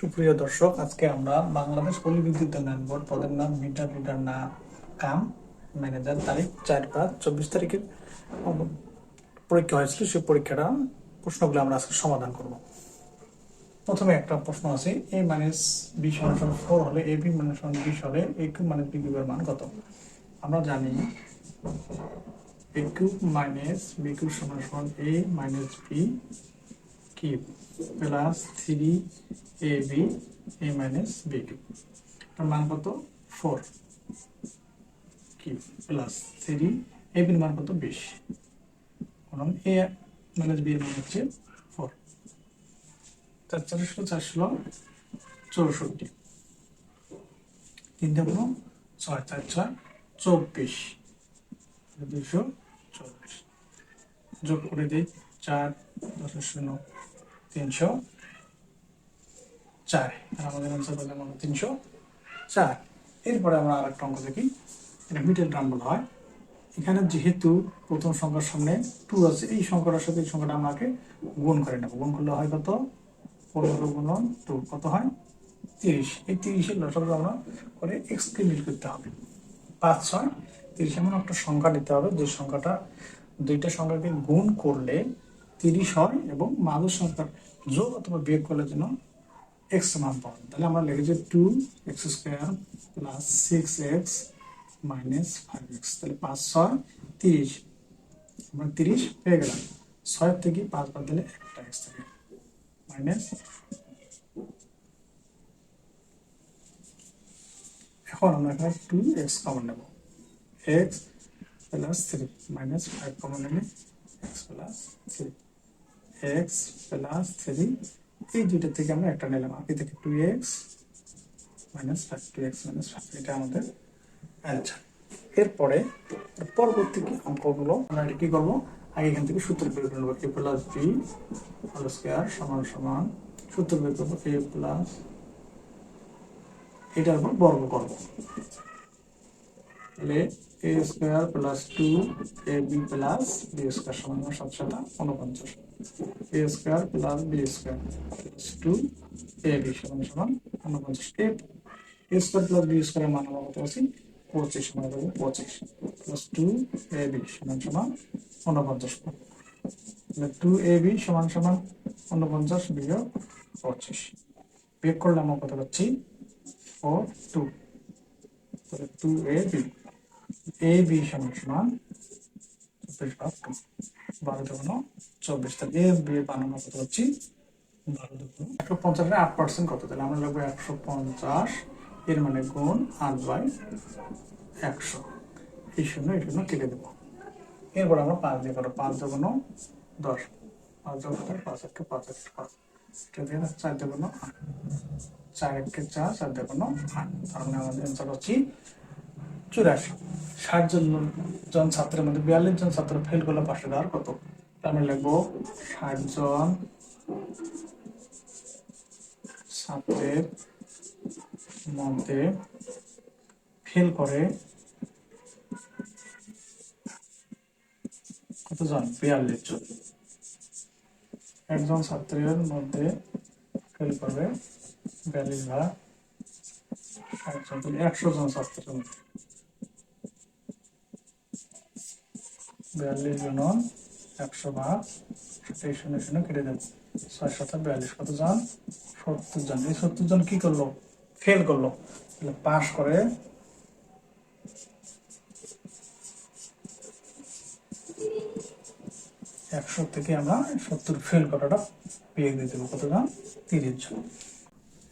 সুপ্রিয় দর্শক, আজকে আমরা বাংলাদেশ পল্লী বিদ্যুৎ উন্নয়ন বোর্ড পদের নাম মিটার রিডার না কাম ম্যানেজার তারিখ চার পাঁচ চব্বিশ তারিখের পরীক্ষা হয়েছিল। সেই পরীক্ষাটা প্রশ্নগুলো আমরা আজকে সমাধান করব। প্রথমে একটা প্রশ্ন আছে এ মাইনাস বি সমান ফোর হলে এ বি মাইনাস সমান বিশ হলে এ কিউব মাইনাস বি কিউবের মান কত? আমরা জানি A cube minus B cube সমান সমান A minus B cube plus three A B, A minus B cube. মান কত? Four cube plus three A বির মান কত? বিশ। কারণ এ মাইনাস বি এর মান হচ্ছে ফোর। চার চারশো চারশো চৌষট্টি। তিন দুগুণ ছয়, চার ছয়, চব্বিশ। দুইশো চব্বিশ যোগ করে দিই চার দশ শূন্য। তিনশো। চার। আমাদের অ্যান্সার পেলাম আমরা তিনশো। চার। এরপরে আমরা আর একটা অঙ্ক দেখি। এটা মিডল টার্ম বলা হয়। এখানে যেহেতু প্রথম সংখ্যার সামনে টু আছে, এই সংখ্যাটার সাথে এই সংখ্যাটা আমাকে গুণ করে নেব। গুণ করলে হয় কত? পনেরো গুণন টু কত হয়? তিরিশ। এই তিরিশের লসাগু আমরা করে এক্সকে মিল করতে হবে। পাঁচ, ছয়। তিরিশ এমন একটা সংখ্যা নিতে হবে যে সংখ্যাটা দুইটা সংখ্যাকে গুণ করলে তিরিশ হয় এবং মাঝের সংখ্যার যোগ অথবা বিয়োগ করলে যেন এক্স মান পাবেন তাহলে আমরা লিখেছি two X square plus six X minus five X তাহলে পাঁচ, ছয়, তিরিশ। আমরা তিরিশ পেয়ে গেলাম। ছয় থেকে পাঁচ বাদ দিলে একটা এক্স থাকে। মাইনাস এখন আমরা এখানে টু এক্স কমন নেব। X plus three minus five common নিলে X plus three X plus three এই দুইটা থেকে আমরা একটা নিলাম। আগে থেকে two X minus five two X minus five এটা আমাদের অ্যান্সার এরপরে পরবর্তী অঙ্কগুলো, আমরা এটা কি করব? আগে এখান থেকে সূত্র বের করে A plus B whole square সমান সমান সূত্র বের করব এ প্লাস এটার উপর বর্গ করব। তাহলে A square plus two A B plus B square সমান সাত সাতা উনপঞ্চাশ। A square plus B square two A B সমান সমান উনপঞ্চাশ এ স্কোয়ার প্লাস বি স্কোয়ারের মান আমরা কত আছি পঁচিশ মানে দেবো পঁচিশ। প্লাস টু এ বি সমান সমান উনপঞ্চাশ তাহলে টু এ বি সমান সমান উনপঞ্চাশ বিয়োগ পঁচিশ। বিয়োগ করলে আমরা কত পাচ্ছি? Four two two A B A B সমান সমান বারো চব্বিশ তাহলে এ বি এর আমরা কত পাচ্ছি বারো দুগুণ একশো পঞ্চাশের আট পার্সেন্ট কত লাগবে একশো পঞ্চাশ, এর মানে গুণ আট বাই একশো। এই দেবো। আমরা পাঁচ পাঁচ দশ। পাঁচ পাঁচ পাঁচ একটা পাঁচ। চার আট। চার একে চার চার আট। আমাদের হচ্ছে চুরাশি। ষাট জন জন ছাত্রের মধ্যে বিয়াল্লিশ জন ছাত্র ফেল করলে পাঁচশো দেওয়ার কত? আমি লিখব ষাট জন ছাত্রের মধ্যে ফেল করে কতজন? বিয়াল্লিশ জন। একজন ছাত্রের মধ্যে ফেল করবে বিয়াল্লিশ ভাগ একশো জন ছাত্রের মধ্যে। বিয়াল্লিশ জন, একশো ভাগ এই শূন্য শূন্য কেটে দেবে ছয় শত বিয়াল্লিশ, কত জন? সত্তর জন। এই সত্তর জন কি করল? ফেল করল। তাহলে পাস করে একশো থেকে আমরা সত্তর ফেল করাটা পেয়ে দিয়ে দেবো। কত জন? তিরিশ জন।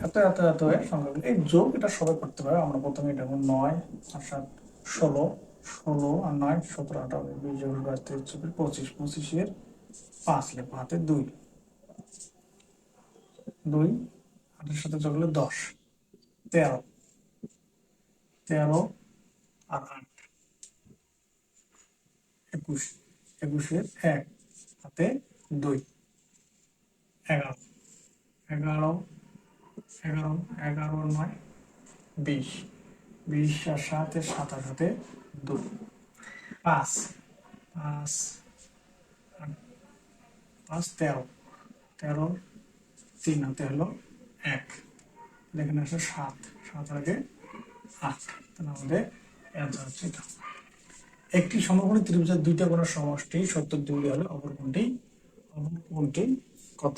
এত এত এত সংখ্যাগুলো। এই যোগ এটা সবাই করতে পারে। আমরা প্রথমে এটা নয় আর সাত, ষোলো। ষোলো আর নয় সতেরো আঠারো দুই যোগ বাইশ চব্বিশ পঁচিশ। পঁচিশের পাঁচ লেখো হাতে দুই। দুই আটের সাথে যোগ হলে দশ। তেরো। তেরো আর আট। একুশ। একুশের এক হাতে দুই। এগারো। এগারো এগারো এগারো নয়, বিশ। বিশ আর সাতে সাতাশ হাতে দুই। পাঁচ। পাঁচ। পাঁচ, তেরো। তেরো, তিন হাতে হলো এক। এখানে আসে সাত। সাত আগে আট। তাহলে আমাদের অ্যান্সার হচ্ছে এটা। একটি সমকোণী ত্রিভুজের দুইটা কোণের সমষ্টি সত্তর ডিগ্রি হলে অপর কোণটি অপর কোণটি কত?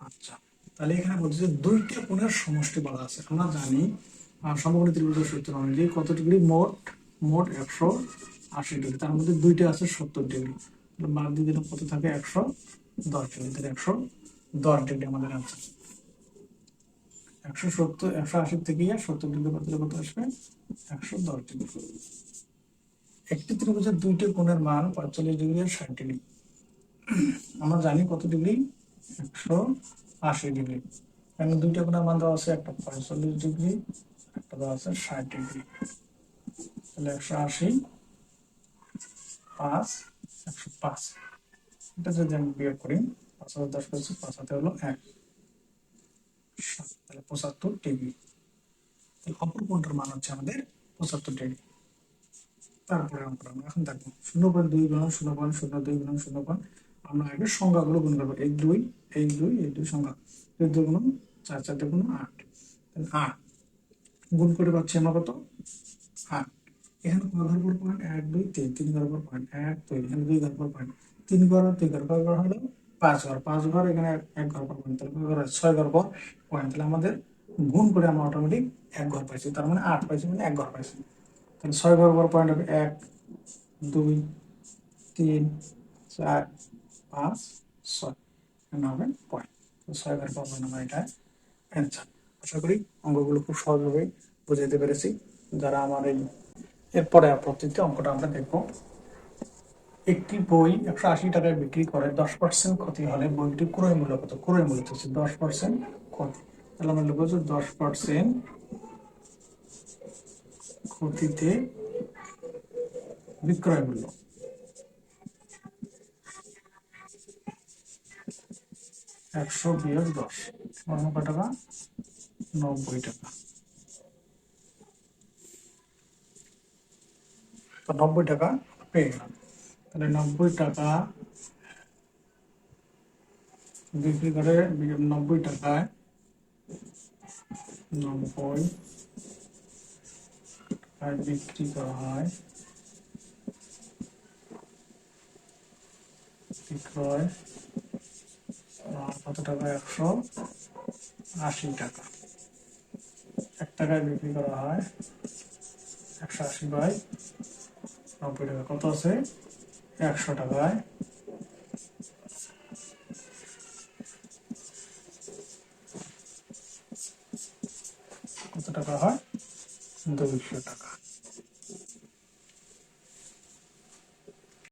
আচ্ছা। তাহলে এখানে বলছে যে দুইটা কোণের সমষ্টি বলা আছে। আমরা জানি সমকোণী ত্রিভুজের সূত্র অনুযায়ী কত ডিগ্রি? মোট মোট একশো আশি ডিগ্রি। তার মধ্যে দুইটা আছে সত্তর ডিগ্রি। বাদ দিয়ে দিলাম কত থাকে? একশো দশ ডিগ্রি। তাহলে একশো দশ ডিগ্রি আমাদের আনসার একশো সত্তর, একশো আশি থেকে সত্তর ডিগ্রি কত কত আসবে? একশো দশ ডিগ্রি। একটি ত্রিভুজের দুইটি কোণের মান পঁয়তাল্লিশ ডিগ্রি আর ষাট ডিগ্রি। আমরা জানি কত ডিগ্রি? একশো আশি ডিগ্রি। এখানে দুইটা কোণের মান দেওয়া আছে? একটা পঁয়তাল্লিশ ডিগ্রি ষাট ডিগ্রি। তাহলে একশো আশি পাঁচ, একশো পাঁচ। এটা যদি আমি বিয়োগ করি, পাঁচ হাজার দশ করছি, পাঁচ হাতে হলো এক। তাহলে পঁচাত্তর ডিগ্রি। তাহলে অপর কোণটার মান হচ্ছে আমাদের পঁচাত্তর ডিগ্রি? তারপরে আমরা এখন দেখব শূন্য পয়েন্ট দুই গুণ শূন্য পয়েন্ট শূন্য দুই গুণ শূন্য পয়েন্ট। আমরা আগে সংখ্যাগুলো গুণ করব। এই দুই এই দুই এই দুই সংখ্যা এই দুই গুণ চার চার দুই গুণ আট আট। গুণ করে পাচ্ছি আমরা কত? আট। এখানে কয় ঘর পর পয়েন্ট এক, দুই, তিন। তিন ঘর পর পয়েন্ট এক, দুই। এখানে দুই ঘর পর পয়েন্ট তিন ঘর দুই ঘর ঘর হলো? পাঁচ ঘর পাঁচ ঘর এখানে এক- ঘর পর পয়েন্ট তাহলে ঘর? ছয় ঘর পর পয়েন্ট তাহলে আমাদের গুণ করে আমরা অটোমেটিক এক ঘর পাইছি। তার মানে আট পাইছি মানে এক ঘর পাইছি। তাহলে ছয় ঘর পর পয়েন্ট হবে এক, দুই, তিন, চার, পাঁচ, ছয়। এখানে হবে পয়েন্ট ছয় ঘর পর পয়েন্ট আমার এটা অ্যান্সার আশা করি অঙ্কগুলো খুব সহজভাবে বুঝাইতে পেরেছি। যারা আমার এই এরপরে প্রতিটি অঙ্কটা আমরা দেখব। একটি বই একশো আশি টাকায় বিক্রি করে দশ পার্সেন্ট ক্ষতি হলে বইটি ক্রয় মূল্য কত? ক্রয় মূল্য হচ্ছে দশ পার্সেন্ট ক্ষতি। তাহলে আমরা লিখব দশ পার্সেন্ট ক্ষতিতে বিক্রয় মূল্য। একশো বিয়োগ দশ। কত টাকা? নব্বই টাকা। নব্বই টাকা পেয়ে গেলাম। তাহলে নব্বই টাকা বিক্রি করে নব্বই টাকায় নব্বই টাকায় বিক্রি করা হয়। বিক্রয় কত টাকা? একশো আশি টাকা। টাকায় বিক্রি করা হয়। একশো আশি বাই নব্বই টাকা। কত আছে? একশো টাকায়। কত টাকা হয়? দুইশো টাকা।